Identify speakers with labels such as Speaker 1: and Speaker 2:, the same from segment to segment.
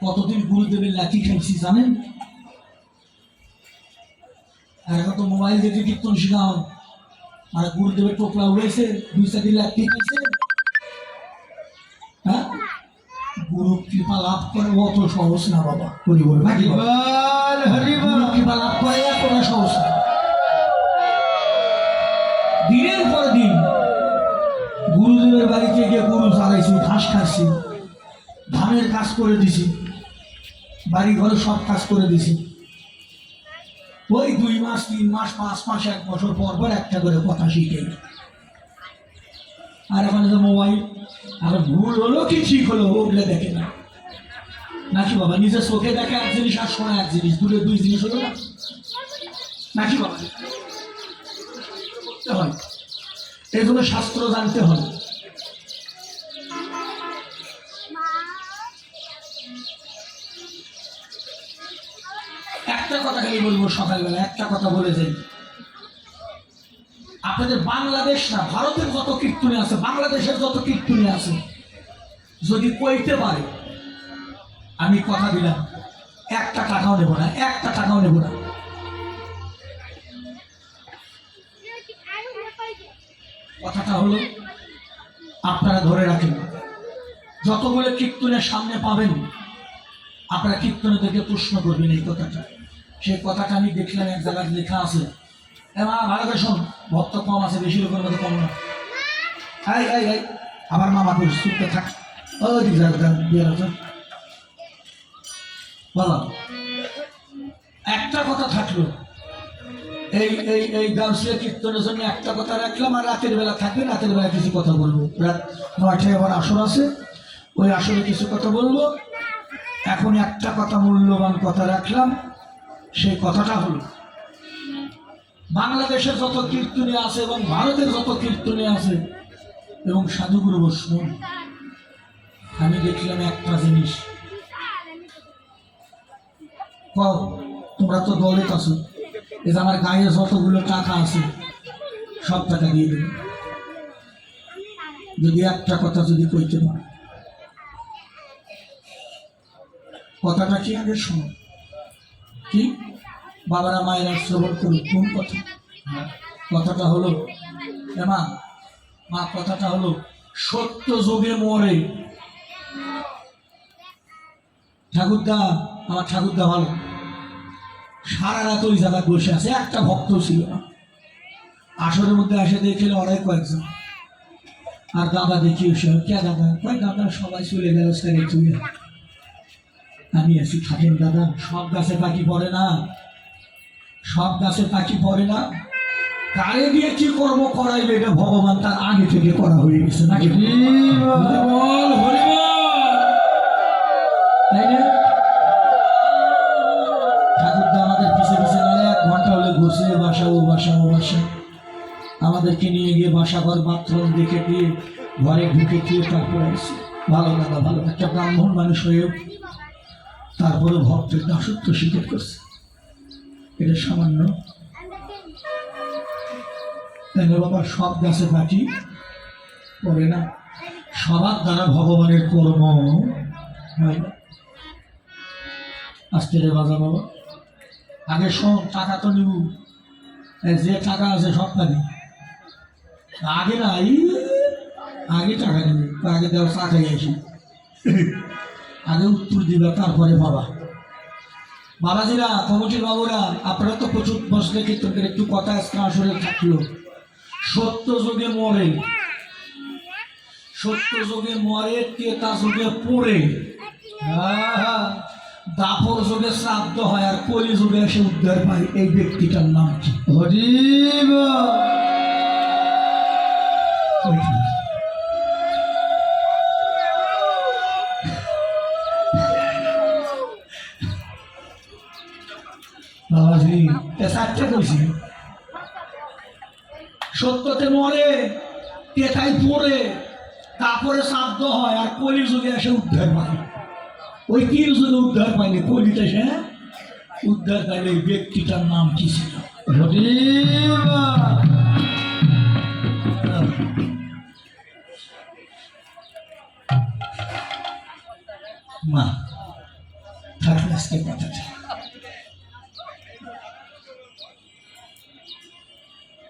Speaker 1: কতদিন গুরুদেবের লাঠি খাইছি জানেন? আর এখন তো মোবাইল দেখে কীর্তন শেখা হয় আর গুরুদেবের টোপলা উড়েছে দুই চারটি লাঠি খাইছে হ্যাঁ? গুরু কৃপা লাভ করে অত সহজ না বাবা। হরি বল নাকি বল?
Speaker 2: হরিবল হরিবল।
Speaker 1: গুরু কৃপা লাভ করে এতটা সহজ না। দিনের পর দিন গুরুদেবের বাড়িতে গিয়ে গরু চালাইছি ঘাস খাচ্ছি ধানের কাজ করে দিছি। বাড়ি ঘরে সব কাজ করে দিছি ওই দুই মাস, তিন মাস, পাঁচ মাস, এক বছর পর পর একটা করে কথা শিখে আর এখন যে মোবাইল, আর ভুল হলো কি ঠিক হলো ওগুলো দেখে না। নাকি বাবা, নিজের চোখে দেখে এক জিনিস আর শোনা এক জিনিস, দূরে দুই জিনিস হলো না? নাকি বাবা? হয় এগুলো শাস্ত্র জানতে হয় কথা খালি বলব সকালবেলা, একটা কথা বলে যাই আপনাদের বাংলাদেশ না, ভারতের যত কীর্তনে আছে, বাংলাদেশের যত কীর্তনে আছে, যদি কইতে পারে, আমি কথা দিলাম, একটা টাকাও নেব না, একটা টাকাও নেব না। কথাটা হলো, আপনারা ধরে রাখেন, যতগুলো কীর্তনের সামনে পাবেন, আপনারা কীর্তনে দেখে প্রশ্ন করবেন এই কথাটা। সেই কথাটা আমি দেখলাম এক জায়গায় লেখা আছে। মা, ভালো করে শোন, ভক্ত কম আছে, বেশি লোকের মধ্যে কম না। এই এই এই, আবার মামা করিস চুপতে থাক। ওই দিক বলো। একটা কথা থাকল। এই এই এই গাউসিয়া কীর্তনের জন্য একটা কথা রাখলাম, আর রাতের বেলা থাকবে রাতের বেলা কিছু কথা বলব। রাত নয়টায় আবার আসর আছে। ওই আসরে কিছু কথা বলব। এখন একটা কথা মূল্যবান কথা রাখলাম। সেই কথাটা হলো, বাংলাদেশের যত কীর্তনী আছে এবং ভারতের যত কীর্তনী আছে এবং সাধুগুরু বৈষ্ণব আমি দেখলাম একটা জিনিস। তোমরা তো দলিত আছো যে আমার গায়ে যতগুলো টাকা আছে, সব টাকা দিয়ে দেবে। যদি একটা কথা যদি কইতে পারে। কথাটা কি আগে শোনো? কি? বাবারা, মায়েরা শ্রবণ করুন, কোন কথা? কথাটা হলো মা মা, কথাটা হলো, সত্য যোগে মরে। ঠাকুরদা, আমার ঠাকুরদা ভালো। সারা রাত ওই জায়গায় বসে আছে, একটা ভক্ত ছিল না। আসরের মধ্যে আসে দেখলে অনেক কয়েকজন। আর দাদা দেখি এসে কে দাদা? কয়, দাদা, সবাই চলে গেল, স্যারে চলে আমি আছি থাকেন দাদা। সব গাছে পাখি পড়ে না। সব গাছে পাখি পড়ে না। কারে দিয়ে কি কর্ম করাইবে এটা ভগবান তার আগে থেকে করা হয়ে গেছে নাকি?
Speaker 2: হরিবল হরিবল
Speaker 1: তাই না? ঠাকুরদা আমাদের পিছে পিছে এক ঘণ্টা হলে ঘুষে বাসা ও বাসা ও বাসা। আমাদেরকে নিয়ে গিয়ে বাসা ঘর বাথরুম দেখে দিয়ে ঘরে ঢুকে দিয়ে তারপরে ভালো দাদা ভালো একটা ব্রাহ্মণ মানুষ হয়েও তারপরে ভক্তের দাসত্ব স্বীকার করছে। এটা সামান্য। বাবা, সব গাছে পাখি পড়ে না। সবার দ্বারা ভগবানের কর্ম হয় আজকে রে বাজা বাবা। আগে শোন, টাকা তো নিব। যে টাকা আছে, সব পাবি। আগে না, এই আগে টাকা নিবি। আগে দেওয়া চা খাই আসি। আগে উত্তর দিবে, তারপরে বাবা। বাবাজিরা কমিটির বাবুরা, আপনারা তো প্রচুর বসলে কীর্তনের একটু কথা আজকে আসলে থাকল। সত্য যুগে মরে। সত্য যুগে মরে তেতা যুগে পড়ে। দাপর যুগে শ্রাদ্ধ হয় আর কলি যুগে এসে উদ্ধার পায়। এই ব্যক্তিটার নাম কি
Speaker 2: হরিবল
Speaker 1: বাবাজি চারটে কইছি। সত্যতে মরে তেতাই পড়ে, তারপরে শ্রাদ্ধ হয় আর কলি যুগে এসে উদ্ধার পায়। ওই তিন যুগে উদ্ধার পায়নি কলিতে সে উদ্ধার পাইলে ব্যক্তিটার নাম কি ছিল? মা থাকবে আজকে কথাটা।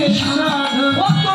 Speaker 1: করবি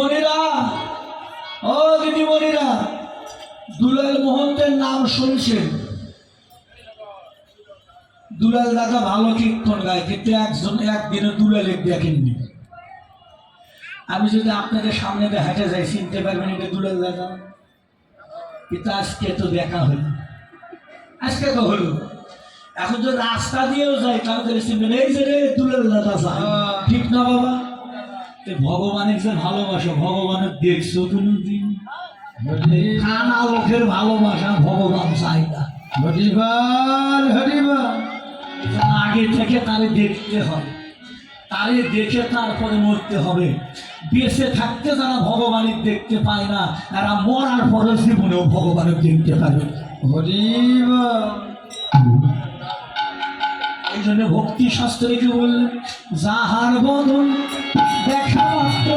Speaker 1: দিদিমণিরা ও দিদিমণিরা দুলাল মোহন্তের নাম শুনছেন? দুলাল দাদা ভালো কীর্তন গায় কিন্তু একজন একদিনে দুলালে দেখেননি। আমি যদি আপনাদের সামনে হেঁটে যাই চিনতে পারবেন এটা দুলাল দাদা। কিন্তু আজকে তো দেখা হলো। আজকে তো হলো। এখন যদি রাস্তা দিয়েও যায় তাহলে চিনবেন এই যে রে দুলাল দাদা যায়। ঠিক না বাবা? ভগবানের যে ভালোবাসা, ভগবানের দেখছ কোনো দিন লোকের ভালোবাসা ভগবান চাই না। আগে থেকে তারে দেখতে হবে। তারে দেখে তারপরে মরতে হবে। বেঁচে থাকতে যারা ভগবানের দেখতে পায় না, তারা মরার পরে জীবনেও ভগবানের দেখতে পাবে
Speaker 2: হরিবার
Speaker 1: এই জন্য ভক্তি শাস্ত্রে কি বললেন যাহার বদন দেখা মাত্র।